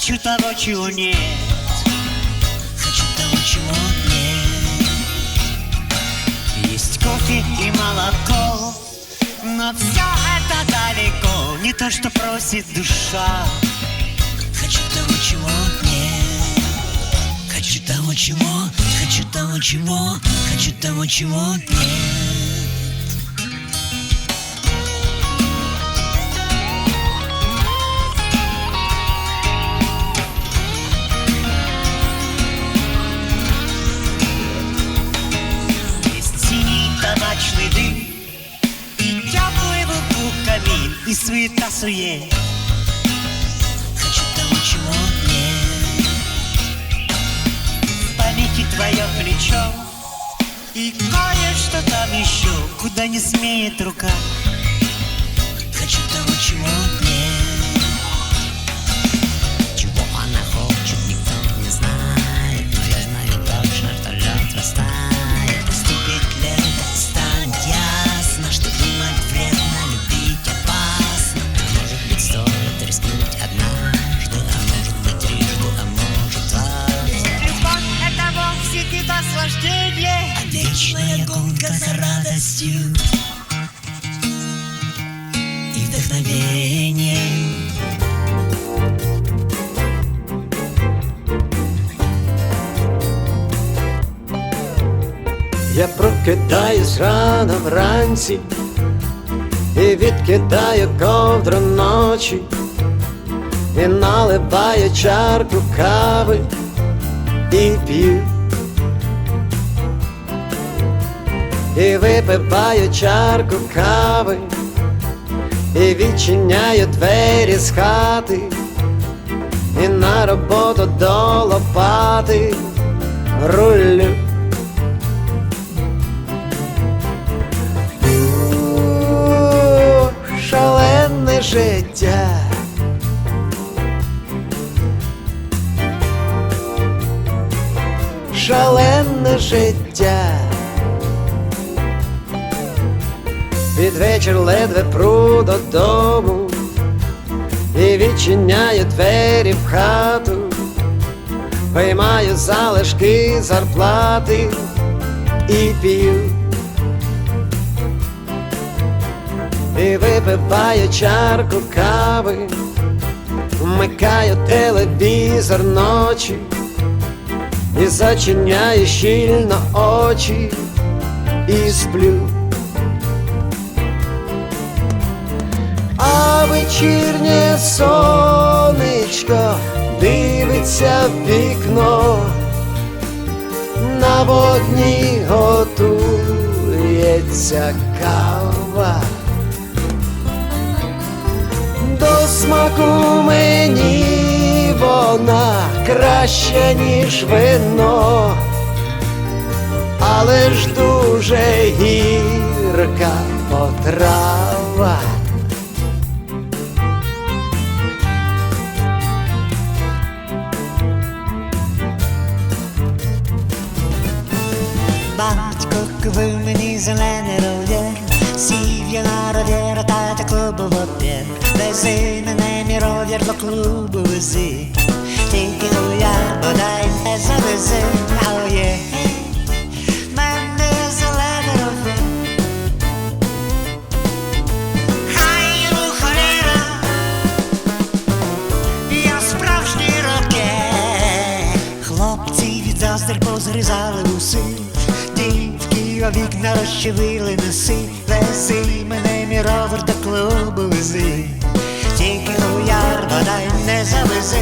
Хочу того, чего нет. Хочу того, чего нет. Есть кофе и молоко Но все это далеко. Не то, что просит душа. Хочу того, чего нет. Хочу того, чего Хочу того, чего Хочу того, чего нет И суета-сует Хочу того, чего нет. В памяти твое плечо. И кое-что там еще Куда не смеет рука. Хочу того, чего нет гонка за радостью И вдохновением Я прокидаюсь рано вранці і відкидаю ковдру ночі, і наливаю чарку кави і п'ю. І випиваю чарку кави, і відчиняю двері з хати, і на роботу до лопати рулю. Шалене життя. Шалене життя. Під вечір ледве пру додому і відчиняю двері в хату, виймаю залишки зарплати і п'ю. і випиваю чарку кави, вмикаю телевізор ночі і зачиняю щільно очі і сплю. Вечірнє сонечко дивиться в вікно, на водні готується кава. До смаку мені вона краще, ніж вино, але ж дуже гірка потрава. Купив мені зелений ровер Сів я на ровер, тата клубу вопер Вези мене мій ровер до клубу вези. Тільки ну я бодай не завези. Oh yeah Мене зелений ровер Хай йому Я справжній рокер. Хлопці від заздрь позрізали уси Дівки вікна розчевили носи Вези мене мій ровер до клубу вези Тільки хуяр бодай не завези